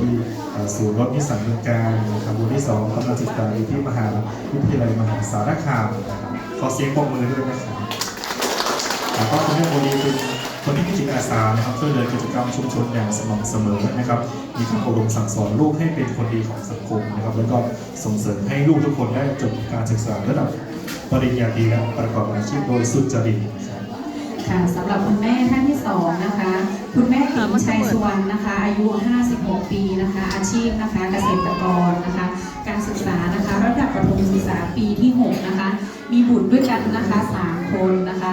ที่ศูนย์รถนิสสันเมืองการนะครับบูธที่สองกำลังศึกษาอยู่ที่มหาวิทยาลัยมหาสารคามนะครับขอเสียงปรบมือด้วยนะครับแล้วก็คุณแม่โมดีเป็นคนที่มีจิตอาสานะครับช่วยเหลือกิจกรรมชุมชนอย่างสม่ำเสมอนะครับ มีการอบรมสั่งสอนลูกให้เป็นคนดีของสังคมนะครับ แล้วก็ส่งเสริมให้ลูกทุกคนได้จบการศึกษาระดับปริญญาตรีและประกอบอาชีพโดยสุจริตนะครับค่ะสำหรับคุณแม่ท่านที่สองนะคะ คุณแม่หญิงชัยสุวรรณนะคะ อายุ 6 ปีนะคะ อาชีพนะคะเกษตรกรนะคะ การศึกษานะคะ ระดับประถมศึกษาปีที่ 6 นะคะ มีบุตรด้วยกันนะคะ3คนนะคะ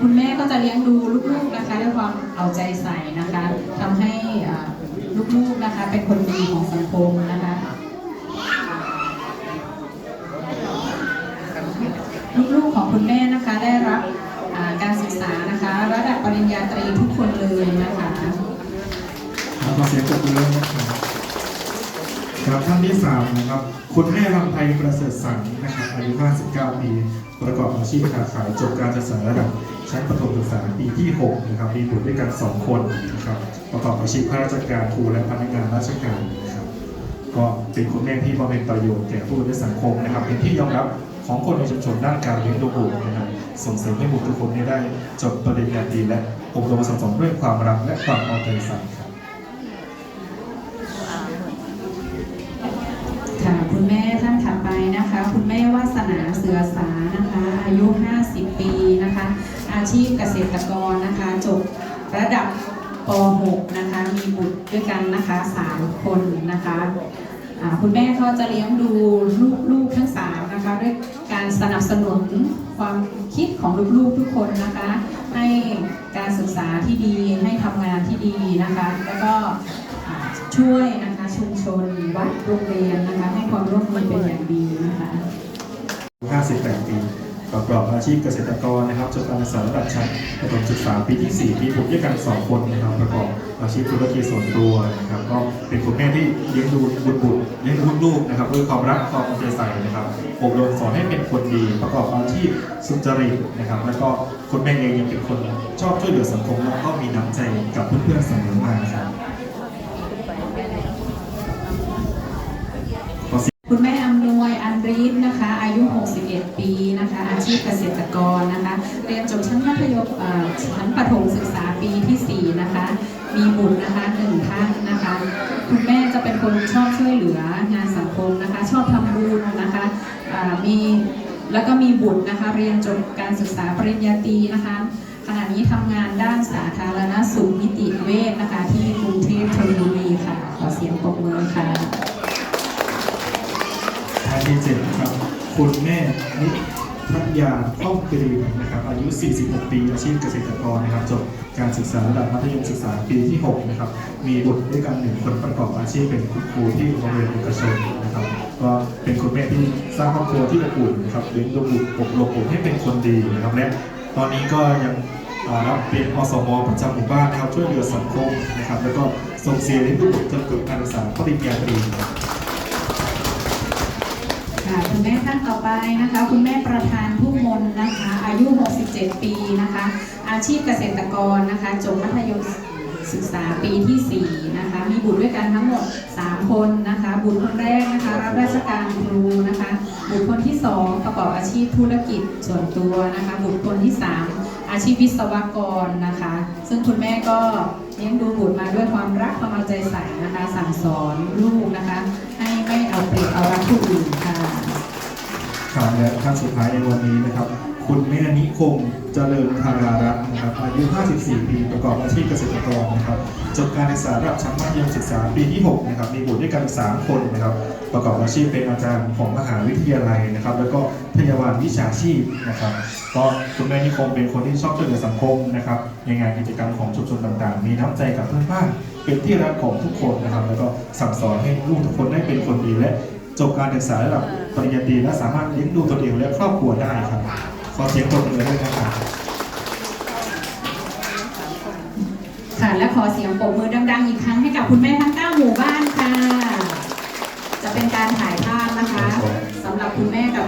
คุณแม่ก็จะเลี้ยงดูลูกๆนะคะด้วยความเอาใจใส่นะคะทำให้ลูกๆนะคะเป็นคนดีของสังคมนะคะลูกๆของคุณแม่นะคะได้รับการศึกษานะคะ ระดับปริญญาตรีทุกคนเลยนะคะ เสียงปรบมือด้วยนะครับครับท่านที่สามนะครับ คุณแม่ลำไพประเสริฐสังนะครับอายุ 59 ปี ประกอบอาชีพค้าขายจบการศึกษาระดับชั้นประถมศึกษาปีที่ 6 นะครับ มีบุตรด้วยกัน 2 คนนะครับ ประกอบอาชีพข้าราชการครูและพนักงานราชการนะครับ ก็เป็นคุณแม่ที่บำเพ็ญประโยชน์แก่ผู้ในสังคมนะครับ เป็นที่ยอมรับของคนในชุมชนด้านการเลี้ยงดูบุตรนะครับส่งเสริมให้บุตรทุกคนได้จบปริญญาตรีและอบรมสั่งสอนด้วยความรักและความเอาใจใส่ คุณแม่ท่านถัดไปนะคะ คุณแม่วาสนาเสือสานะคะ อายุ 50 ปีนะคะ อาชีพเกษตรกรนะคะจบระดับป .6 นะคะ มีบุตรด้วยกันนะคะ 3 คนนะคะคุณแม่เขาจะเลี้ยงดูลูกๆทั้ง3นะคะ ด้วยการสนับสนุนความคิดของลูกๆทุกคนนะคะ ให้การศึกษาที่ดีให้ทำงานที่ดีนะคะ แล้วก็ช่วยนะคะ ชุมชน วัดโรงเรียนนะคะ ให้ความร่วมมือเป็นอย่างดีนะคะ58 ปี ประกอบอาชีพเกษตรกรนะครับจบการศึกษาระดับชั้นประถมศึกษาปีที่4มีบุตรด้วยกัน 2 คนนะครับ ประกอบอาชีพธุรกิจส่วนตัวนะครับ ก็เป็นคุณแม่ที่เลี้ยงดูบุตรบุตรเลี้ยงดูลูกนะครับด้วยความรักความเอาใจใส่นะครับอบรมสอนให้เป็นคนดี ประกอบอาชีพสุจริตนะครับ แล้วก็คุณแม่เองยังเป็นคนชอบช่วยเหลือสังคมแล้วก็มีน้ำใจกับเพื่อนๆเสมอมาครับ คุณแม่อำนวยอัน รีดนะคะ อายุ 61 ปีนะคะ อาชีพเกษตรกรนะคะเรียนจบชั้นมัธยมอ่อชั้นประถมศึกษาปีที่ 4 นะคะ มีบุตรนะคะหนึ่งท่านนะคะ คุณแม่จะเป็นคนชอบช่วยเหลืองานสังคมนะคะ ชอบทำบุญนะคะอ่ามีแล้วก็มีบุตรนะคะ เรียนจบการศึกษาปริญญาตรีนะคะขณะนี้ทำงานด้านสาธารณสุขนิติเวชนะคะ ที่กรุงเทพธนบุรีค่ะ ขอเสียงปรบมือค่ะ ท่านที่เจ็ดนะครับคุณแม่นิทัญญาข้องกรีนะครับอายุ 46 ปีอาชีพเกษตรกรนะครับจบการศึกษาระดับมัธยมศึกษาปีที่6นะครับมีบุตรด้วยกันหนึ่งคนประกอบอาชีพเป็นคุณครูที่โรงเรียนเอกชนนะครับก็เป็นคุณแม่ที่สร้างครอบครัวที่อบอุ่นนะครับเลี้ยงดูบุตรอบรมบุตรให้เป็นคนดีนะครับและตอนนี้ก็ยังรับเป็นอสมประจำหมู่บ้านนะครับช่วยเหลือสังคมนะครับแล้วก็ส่งเสียเลี้ยงดูบุตรจนจบการศึกษาปริญญาตรี ค่ะคุณแม่ท่านต่อไปนะคะ คุณแม่ประธานผู้มนนะคะ อายุ 67 ปีนะคะ อาชีพเกษตรกรนะคะจบมัธยมศึกษาปีที่ 4 นะคะ มีบุตรด้วยกันทั้งหมด 3 คนนะคะ บุตรคนแรกนะคะรับราชการครูนะคะ บุตรคนที่ 2 ประกอบอาชีพธุรกิจส่วนตัวนะคะ บุตรคนที่ 3 อาชีพวิศวกรนะคะ ซึ่งคุณแม่ก็เลี้ยงดูบุตรมาด้วยความรักความเอาใจใส่นะคะ สั่งสอนลูกนะคะ เอาเปรียบเอารักผู้อื่นค่ะครับและท่านสุดท้ายในวันนี้นะครับ คุณแม่นิคมเจริญธารารัตน์นะครับอายุ 54 ปี ประกอบอาชีพเกษตรกรนะครับจบการศึกษาระดับชั้นมัธยมศึกษาปีที่ 6 นะครับ มีบุตรด้วยกัน 3 คนนะครับ ประกอบอาชีพเป็นอาจารย์ของมหาวิทยาลัยนะครับ แล้วก็พยาบาลวิชาชีพนะครับ ก็คุณแม่นิคมเป็นคนที่ชอบช่วยเหลือสังคมนะครับในงานกิจกรรมของชุมชนต่างๆ มีน้ำใจกับเพื่อนบ้านเป็นที่รักของทุกคนนะครับ แล้วก็สั่งสอนให้ลูกทุกคนได้เป็นคนดีและจบการศึกษาระดับปริญญาตรีและสามารถเลี้ยงดูตนเองและครอบครัวได้ครับ อเสียงปรบมือด้วยนะครับค่ะและขอเสียงปรบมือดังๆ อีกครั้งให้กับคุณแม่ทั้ง9หมู่บ้านค่ะ จะเป็นการถ่ายภาพนะคะสำหรับคุณแม่กับ